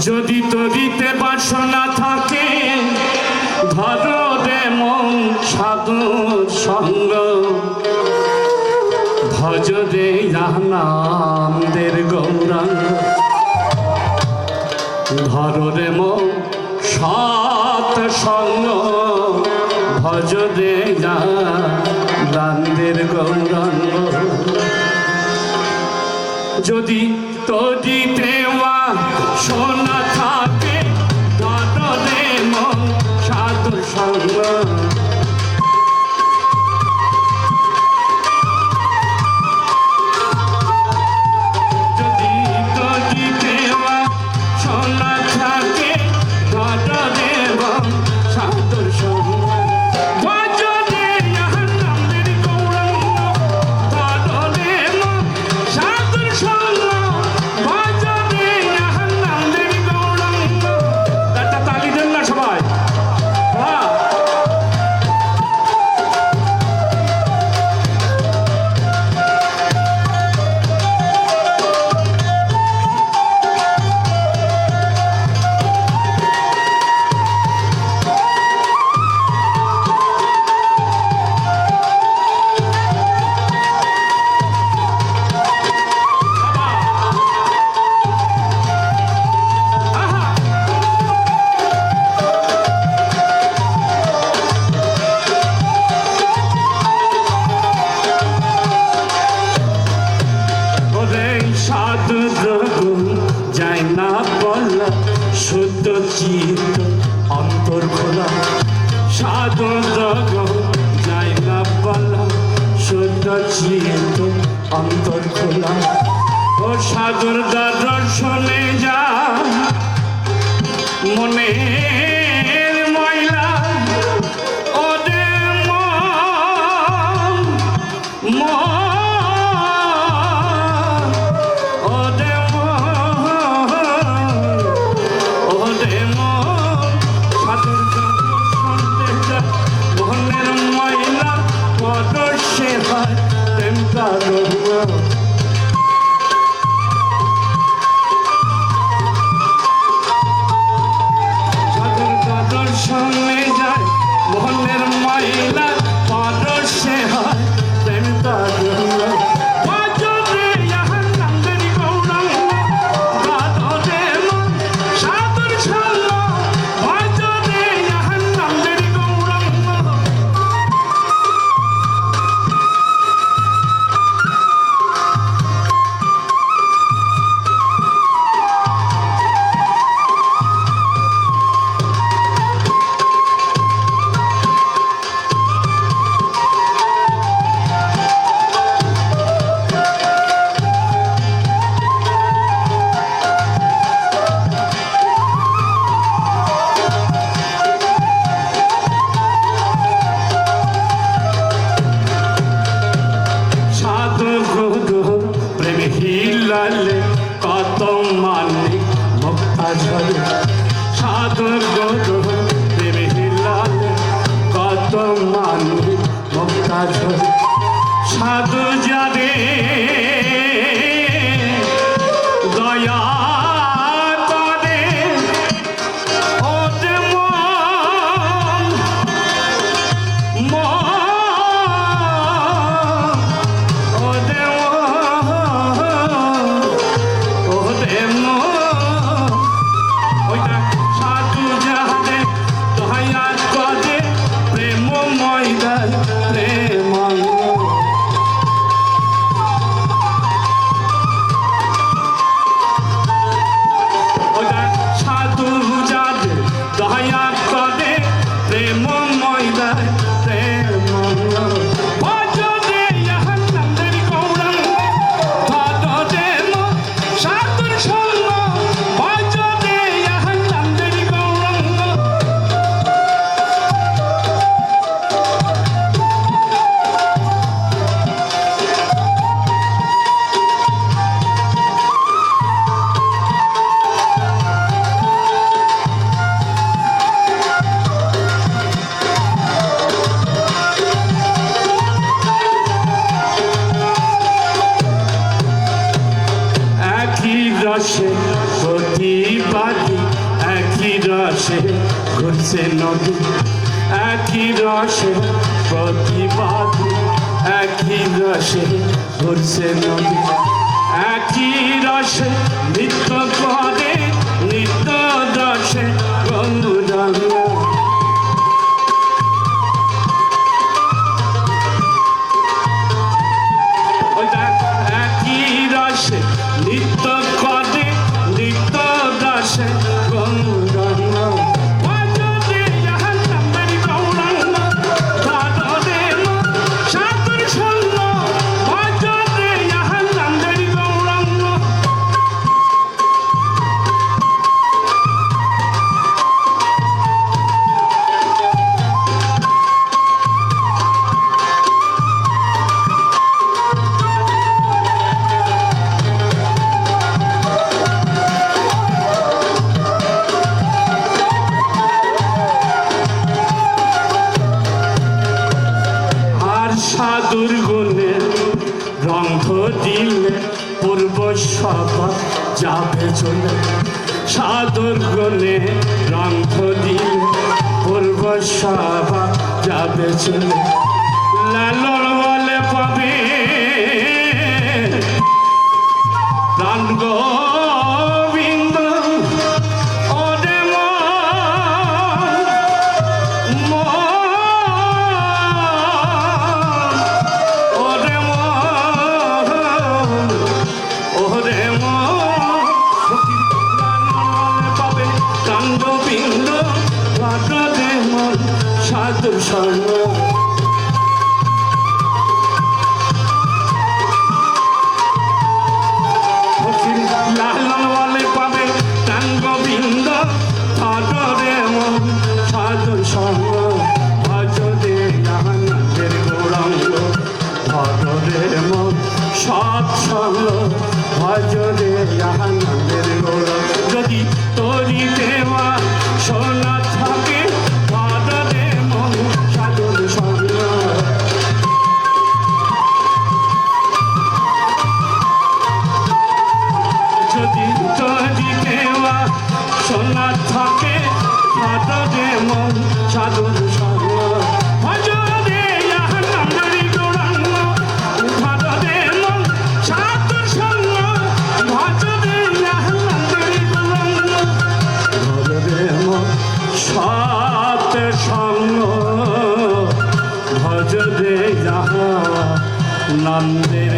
যদি তরিতে বাসনা থাকে, ধরো রে মন সাধুর সঙ্গ। ভজ রে জাহানামদের গৌরাঙ্গ। ধরো রে মন সৎ সঙ্গ। ভজ রে জাহানামদের গৌরাঙ্গ। যদি তরি বলা শুদ্ধ চিত্ত, অন্তর খোলা। সাধন দ্রগুণ যায় না বলা শুদ্ধ চিত্ত, অন্তর খোলা। ও সাধুর দর্শনে যা মনের ঝরে সাধু গুরু প্রেম হিলালে কত মানে মুক্তা ঝরে। সাধু যাবে দয়া পতি একই রসে ঘুরছে নদী, একই রসে পতি একই রসে ঘুরছে নদী, একই রসে নিত্য যাবে চলে। সাদর গুণে রঙ্গ দিলে পূর্ব চলে। লালর বলে পাবে। গোবিন্দ সাধু সোনা থাকে ভাদরে মন সাধুর নন্দের